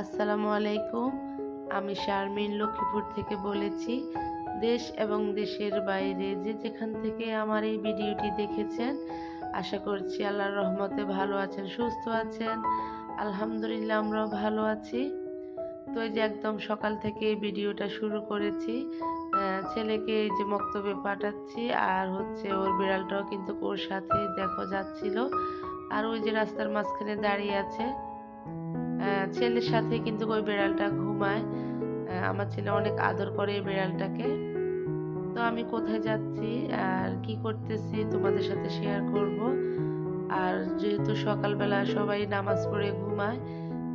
আসসালামু আলাইকুম। আমি শারমিন লক্ষ্মীপুর থেকে বলেছি, দেশ এবং দেশের বাইরে যে যেখান থেকে আমার এই ভিডিওটি দেখেছেন, আশা করছি আল্লাহর রহমতে ভালো আছেন, সুস্থ আছেন। আলহামদুলিল্লাহ, আমরাও ভালো আছি। তো এই যে একদম সকাল থেকে ভিডিওটা শুরু করেছি ছেলেকে এই যে মক্তবে পাঠাচ্ছি, আর হচ্ছে ওর বিড়ালটাও কিন্তু ওর সাথে দেখো যাচ্ছিল। আর ওই যে রাস্তার মাঝখানে দাঁড়িয়ে আছে ছেলের সাথে কিন্তু ওই বিড়ালটা ঘুমায়। আমার ছেলে অনেক আদর করে এই বিড়ালটাকে। তো আমি কোথায় যাচ্ছি আর কি করতেছি তোমাদের সাথে শেয়ার করব। আর যেহেতু সকালবেলা সবাই নামাজ পড়ে ঘুমায়,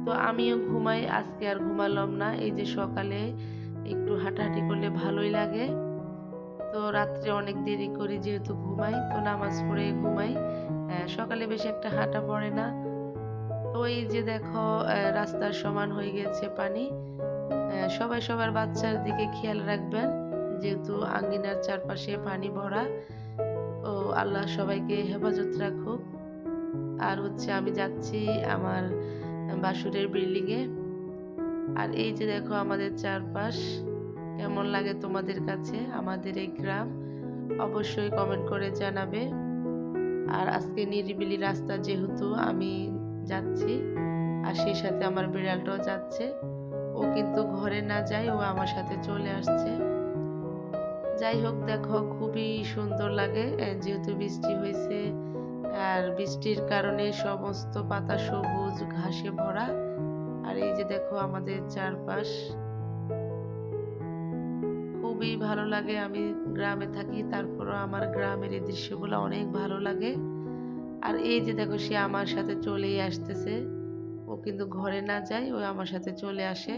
তো আমিও ঘুমাই, আজকে আর ঘুমালাম না। এই যে সকালে একটু হাঁটাহাঁটি করলে ভালোই লাগে। তো রাত্রে অনেক দেরি করি যেহেতু ঘুমাই, তো নামাজ পড়ে ঘুমাই। সকালে বেশি একটা হাঁটা পড়ে না। তো এই যে দেখো রাস্তার সমান হয়ে গেছে পানি। সবাই সবার বাচ্চার দিকে খেয়াল রাখবেন, যেহেতু আঙ্গিনার চারপাশে পানি ভরা। ও আল্লাহ সবাইকে হেফাজত রাখুক। আর হচ্ছে আমি যাচ্ছি আমার বাসুরের বিল্ডিং এ আর এই যে দেখো আমাদের চারপাশ, কেমন লাগে তোমাদের কাছে? আমাদের এই গ্রাম, অবশ্যই কমেন্ট করে জানাবে। আর আজকে নিরিবিলি রাস্তা যেহেতু, আমি যাচ্ছি। আর সেই সাথে আমার বিড়ালটাও যাচ্ছে। ও কিন্তু ঘরে না যায়, ও আমার সাথে চলে আসছে। যাই হোক, দেখো, খুবই সুন্দর লাগে। যেহেতু বৃষ্টি হয়েছে, আর বৃষ্টির কারণে সমস্ত পাতা সবুজ, ঘাসে ভরা। আর এই যে দেখো, আমাদের চারপাশ। খুবই ভালো লাগে। আমি গ্রামে থাকি, তারপরও আমার গ্রামের এই দৃশ্যগুলো অনেক ভালো লাগে। আর এই যে দেখো, সে আমার সাথে চলেই আসতেছে। ও কিন্তু ঘরে না যায়, ও আমার সাথে চলে আসে।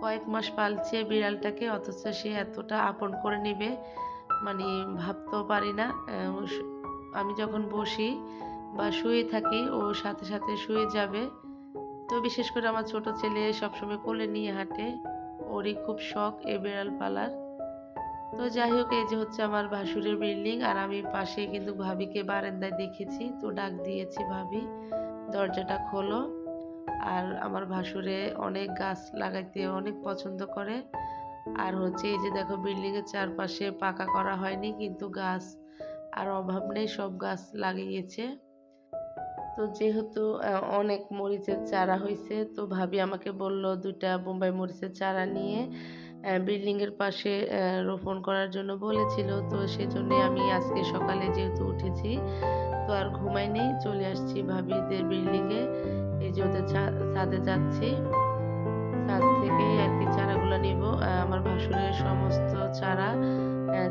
কয়েক মাস পালছে বিড়ালটাকে, অথচ সে এতটা আপন করে নেবে মানে ভাবতেও পারি না। আমি যখন বসি বা শুয়ে থাকি, ও সাথে সাথে শুয়ে যাবে। তো বিশেষ করে আমার ছোট ছেলে সবসময় কোলে নিয়ে হাঁটে। ওরই খুব শখ এই বিড়াল পালার তো যাই হোক, এই যে হচ্ছে আমার ভাসুরের বিল্ডিং আর আমি পাশে কিন্তু ভাবিকে বারান্দায় দেখেছি। তো ডাক দিয়েছি ভাবি, দরজাটা খোলো। আর আমার ভাসুরে অনেক গাছ লাগাইতে অনেক পছন্দ করে। আর হচ্ছে এই যে দেখো বিল্ডিং এর চারপাশে পাকা করা হয়নি, কিন্তু গাছ আর অভাব নেই, সব গাছ লাগিয়েছে। তো যেহেতু অনেক মরিচের চারা হয়েছে তো ভাবি আমাকে বলল দুইটা বোম্বাই মরিচের চারা নিয়ে। বিল্ডিং এর পাশে রোপণ করার জন্য বলেছিল। তো সেজন্যই আমি আজকে সকালে যেহেতু উঠেছি, তো আর ঘুমাই নেই, চলে আসছি ভাবিদের এ। এই যে ওদের ছাদে যাচ্ছি। ছাদ থেকে আর কি চারাগুলো নিব। আমার ভাসুরের সমস্ত চারা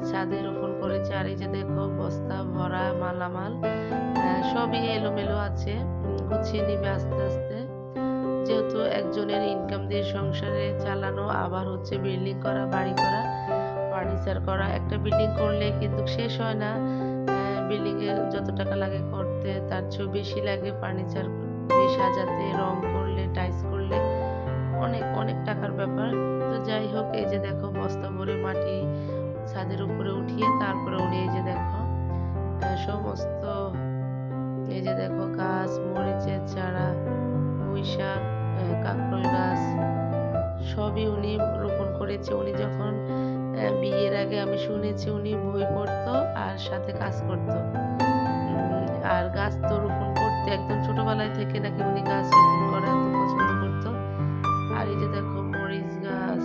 ছাদে রোপণ করেছে। আর এই যে দেখো, বস্তা, ভরা, মালামাল সবই এলোমেলো আছে। গুছিয়ে নিবে আস্তে আস্তে। যেহেতু একজনের ইনকাম দিয়ে সংসারে চালানো, আবার হচ্ছে বিল্ডিং করা, বাড়ি করা ফার্নিচার করা, একটা বিল্ডিং করলে কিন্তু শেষ হয় না। বিল্ডিং এ যত টাকা লাগে করতে, তার চেয়েও বেশি লাগে ফার্নিচার দিয়ে সাজাতে, রং করলে টাইস করলে। অনেক অনেক টাকার ব্যাপার। তো যাই হোক, এই যে দেখো বস্তা ভরে মাটি ছাদের উপরে উঠিয়ে তারপরে উনি এই যে দেখো সমস্ত এই যে দেখো গাছ, মরিচের চারা পুঁই শাক কাঁকরোল গাছ, সবই উনি রোপণ করেছে। উনি যখন বিয়ের আগে আমি শুনেছি উনি বই পড়তো আর সাথে কাজ করতো। আর গাছ তো রোপণ করতে একদম ছোটবেলায় থেকে নাকি উনি গাছ রোপণ করা এত পছন্দ করতো। আর এই যে দেখো মরিচ গাছ,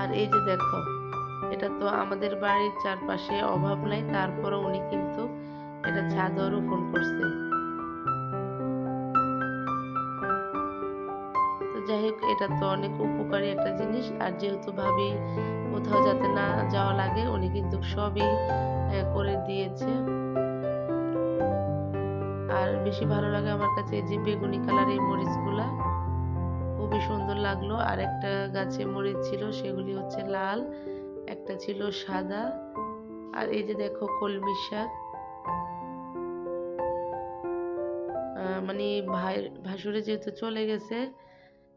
আর এই যে দেখো, এটা তো আমাদের বাড়ির চারপাশে অভাব নাই, তারপরও উনি কিন্তু এটা ছাদও রোপণ করছে। যাই হোক, এটা তো অনেক উপকারী একটা জিনিস। আর যেহেতু ভাবি কোথাও যাতে না যাওয়া লাগে, উনি কিন্তু সবই করে দিয়েছে। আর বেশি ভালো লাগে আমার কাছে এই যে বেগুনি কালার এই মরিচগুলা। খুবই সুন্দর লাগল। আর একটা গাছে মরিচ ছিল, সেগুলি হচ্ছে লাল, একটা ছিল সাদা। আর এই যে দেখো কলমি শাক। মানে ভাই ভাসুরে যেহেতু চলে গেছে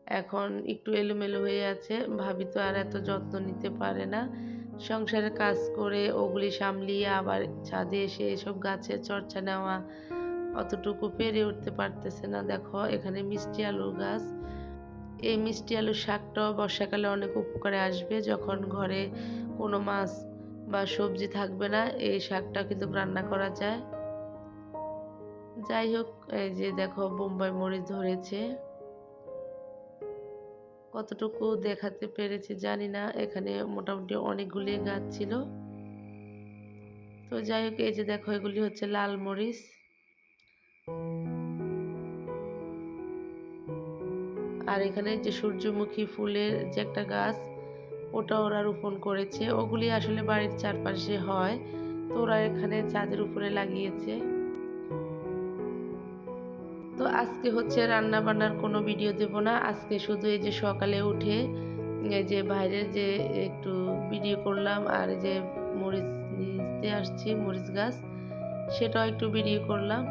এখন একটু এলোমেলো হয়ে আছে। ভাবি তো আর এত যত্ন নিতে পারে না। সংসারে কাজ করে ওগুলি সামলিয়ে আবার ছাদে এসে এসব গাছের চর্চা নেওয়া অতটুকু পেরে উঠতে পারতেছে না। দেখো, এখানে মিষ্টি আলু গাছ। এই মিষ্টি আলুর শাকটাও বর্ষাকালে অনেক উপকারে আসবে। যখন ঘরে কোনো মাছ বা সবজি থাকবে না, এই শাকটা কিন্তু রান্না করা যায়। যাই হোক, এই যে দেখো, বোম্বাই মরিচ ধরেছে। কতটুকু দেখাতে পেরেছি জানি না। এখানে মোটামুটি অনেকগুলি গাছ ছিল। তো যাই হোক, এই যে দেখো, এগুলি হচ্ছে লাল মরিচ। আর এখানে যে সূর্যমুখী ফুলের যে একটা গাছ, ওটা ওরা রোপণ করেছে। ওগুলি আসলে বাড়ির চারপাশে হয়। তো ওরা এখানে ছাদের উপরে লাগিয়েছে। তো আজকে হচ্ছে রান্না বান্নার কোনো ভিডিও দেব না। আজকে শুধু এই যে সকালে উঠে এই যে বাইরের যে একটু ভিডিও করলাম আর যে মরিচ নিতে আসছি, মরিচ গাছ, সেটাও একটু ভিডিও করলাম।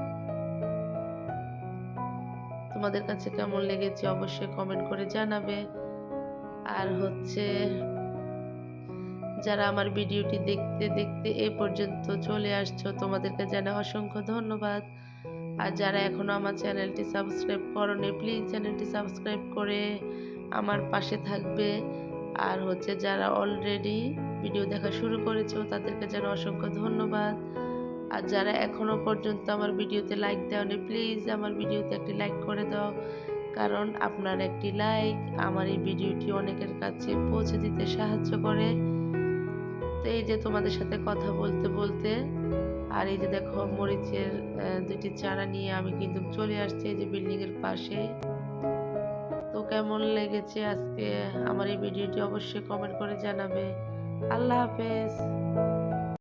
তোমাদের কাছে কেমন লেগেছে অবশ্যই কমেন্ট করে জানাবে। আর হচ্ছে যারা আমার ভিডিওটি দেখতে দেখতে এ পর্যন্ত চলে আসছো, তোমাদেরকে জানা অসংখ্য ধন্যবাদ। আর যারা এখনও আমার চ্যানেলটি সাবস্ক্রাইব করনি, প্লিজ চ্যানেলটি সাবস্ক্রাইব করে আমার পাশে থাকবে। আর হচ্ছে যারা অলরেডি ভিডিও দেখা শুরু করেছ, তাদেরকে যেন অসংখ্য ধন্যবাদ। আর যারা এখনও পর্যন্ত আমার ভিডিওতে লাইক দেওনি, প্লিজ আমার ভিডিওতে একটি লাইক করে দাও। কারণ আপনার একটি লাইক আমার এই ভিডিওটি অনেকের কাছে পৌঁছে দিতে সাহায্য করে। তো এই যে তোমাদের সাথে কথা বলতে বলতে আর এই যে দেখো মরিচের দুটি চারা নিয়ে আমি কিন্তু চলে আসছি এই যে এর পাশে। তো কেমন লেগেছে আজকে আমার এই ভিডিওটি অবশ্যই কমেন্ট করে জানাবে। আল্লাহ হাফেজ।